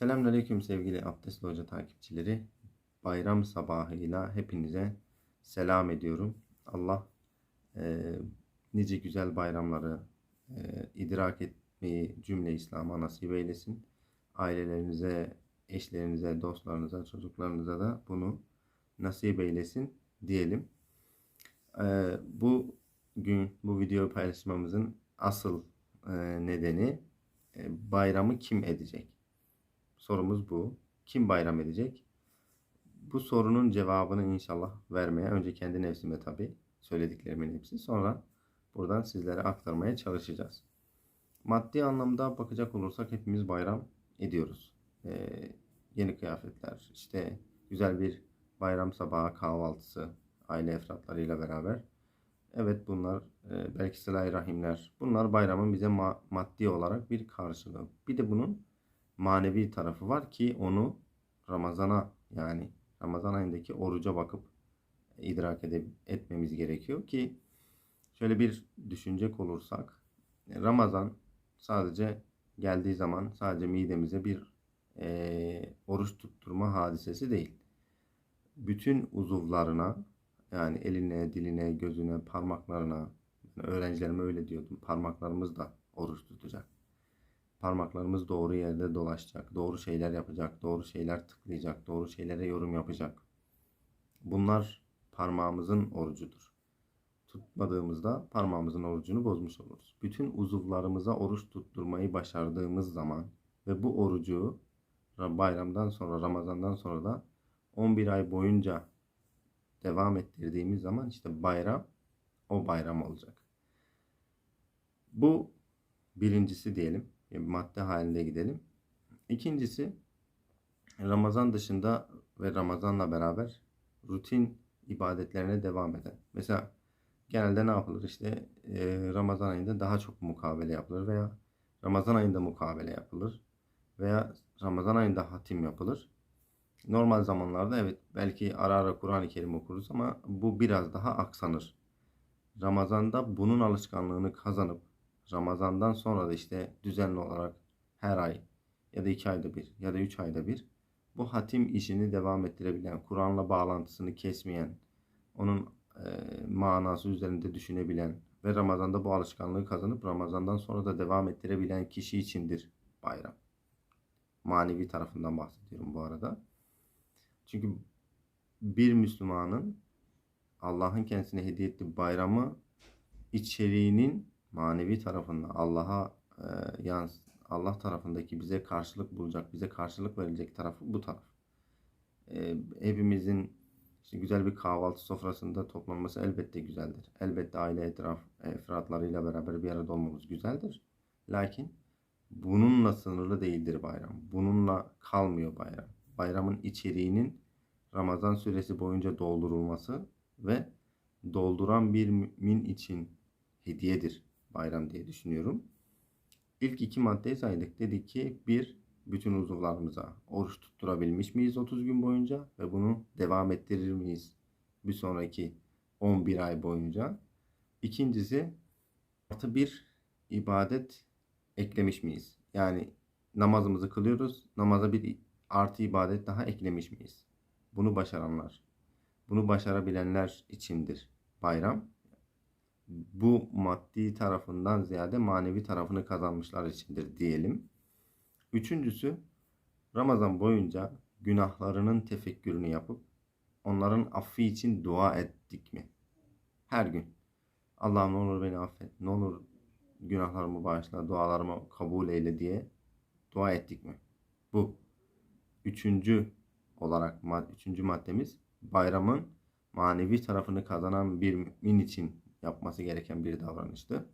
Selamünaleyküm sevgili Abdestli Hoca takipçileri. Bayram sabahıyla hepinize selam ediyorum. Allah e, nice güzel bayramları e, idrak etmeyi cümle İslam'a nasip eylesin. Ailelerinize, eşlerinize, dostlarınıza, çocuklarınıza da bunu nasip eylesin diyelim. E, bu gün bu video paylaşmamızın asıl e, nedeni e, bayramı kim edecek? Sorumuz bu. Kim bayram edecek? Bu sorunun cevabını inşallah vermeye önce kendi nefsime tabi söylediklerimin hepsi sonra buradan sizlere aktarmaya çalışacağız. Maddi anlamda bakacak olursak hepimiz bayram ediyoruz. Ee, yeni kıyafetler, işte güzel bir bayram sabahı kahvaltısı aile efratlarıyla beraber. Evet bunlar e, belki sıla rahimler. Bunlar bayramın bize ma- maddi olarak bir karşılığı. Bir de bunun manevi tarafı var ki onu Ramazana yani Ramazan ayındaki oruca bakıp idrak edip, etmemiz gerekiyor ki şöyle bir düşünecek olursak Ramazan sadece geldiği zaman sadece midemize bir e, oruç tutturma hadisesi değil. Bütün uzuvlarına yani eline, diline, gözüne, parmaklarına öğrencilerime öyle diyordum. Parmaklarımız da oruç tutacak. Parmaklarımız doğru yerde dolaşacak, doğru şeyler yapacak, doğru şeyler tıklayacak, doğru şeylere yorum yapacak. Bunlar parmağımızın orucudur. Tutmadığımızda parmağımızın orucunu bozmuş oluruz. Bütün uzuvlarımıza oruç tutturmayı başardığımız zaman ve bu orucu bayramdan sonra, Ramazandan sonra da 11 ay boyunca devam ettirdiğimiz zaman işte bayram o bayram olacak. Bu birincisi diyelim. Yani madde halinde gidelim. İkincisi Ramazan dışında ve Ramazanla beraber rutin ibadetlerine devam eden. Mesela genelde ne yapılır? İşte e, Ramazan ayında daha çok mukabele yapılır veya Ramazan ayında mukabele yapılır veya Ramazan ayında hatim yapılır. Normal zamanlarda evet belki ara ara Kur'an-ı Kerim okuruz ama bu biraz daha aksanır. Ramazanda bunun alışkanlığını kazanıp Ramazandan sonra da işte düzenli olarak her ay ya da iki ayda bir ya da üç ayda bir bu hatim işini devam ettirebilen, Kur'an'la bağlantısını kesmeyen, onun e, manası üzerinde düşünebilen ve Ramazan'da bu alışkanlığı kazanıp Ramazan'dan sonra da devam ettirebilen kişi içindir bayram. Manevi tarafından bahsediyorum bu arada. Çünkü bir Müslümanın Allah'ın kendisine hediye ettiği bayramı içeriğinin manevi tarafında Allah'a e, yans Allah tarafındaki bize karşılık bulacak, bize karşılık verilecek tarafı bu taraf. E, hepimizin işte güzel bir kahvaltı sofrasında toplanması elbette güzeldir. Elbette aile etraf efratlarıyla beraber bir arada olmamız güzeldir. Lakin bununla sınırlı değildir bayram. Bununla kalmıyor bayram. Bayramın içeriğinin Ramazan süresi boyunca doldurulması ve dolduran bir mümin için hediyedir bayram diye düşünüyorum. İlk iki maddeyi saydık. Dedik ki bir, bütün uzuvlarımıza oruç tutturabilmiş miyiz 30 gün boyunca ve bunu devam ettirir miyiz bir sonraki 11 ay boyunca. İkincisi artı bir ibadet eklemiş miyiz? Yani namazımızı kılıyoruz. Namaza bir artı ibadet daha eklemiş miyiz? Bunu başaranlar, bunu başarabilenler içindir bayram bu maddi tarafından ziyade manevi tarafını kazanmışlar içindir diyelim. Üçüncüsü Ramazan boyunca günahlarının tefekkürünü yapıp onların affi için dua ettik mi? Her gün. Allah'ım ne olur beni affet, ne olur günahlarımı bağışla, dualarımı kabul eyle diye dua ettik mi? Bu. Üçüncü olarak üçüncü maddemiz bayramın manevi tarafını kazanan bir mümin için yapması gereken bir davranıştı.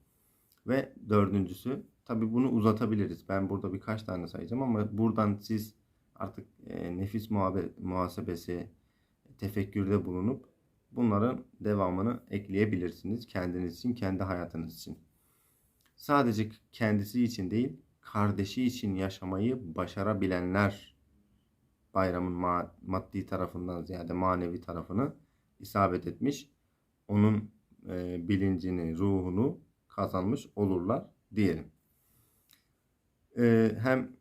Ve dördüncüsü tabi bunu uzatabiliriz. Ben burada birkaç tane sayacağım ama buradan siz artık e, nefis muhasebesi, tefekkürde bulunup bunların devamını ekleyebilirsiniz. Kendiniz için, kendi hayatınız için. Sadece kendisi için değil, kardeşi için yaşamayı başarabilenler bayramın maddi tarafından ziyade manevi tarafını isabet etmiş. Onun e, bilincini, ruhunu kazanmış olurlar diyelim. E, hem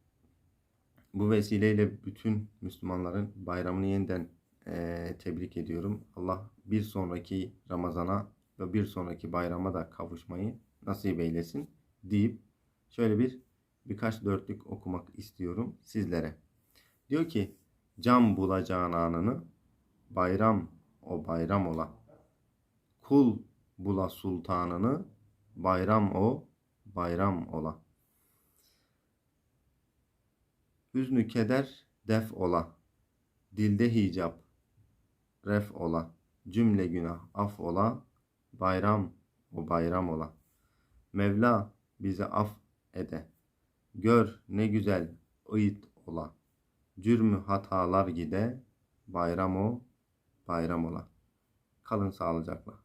Bu vesileyle bütün Müslümanların bayramını yeniden eee, tebrik ediyorum. Allah bir sonraki Ramazana ve bir sonraki bayrama da kavuşmayı nasip eylesin deyip şöyle bir birkaç dörtlük okumak istiyorum sizlere. Diyor ki cam bulacağın anını bayram o bayram ola. Kul bula sultanını bayram o bayram ola. Hüznü keder def ola. Dilde hicap ref ola. Cümle günah af ola. Bayram o bayram ola. Mevla bize af ede. Gör ne güzel ıyıt ola. Cürmü hatalar gide. Bayram o bayram ola. Kalın sağlıcakla.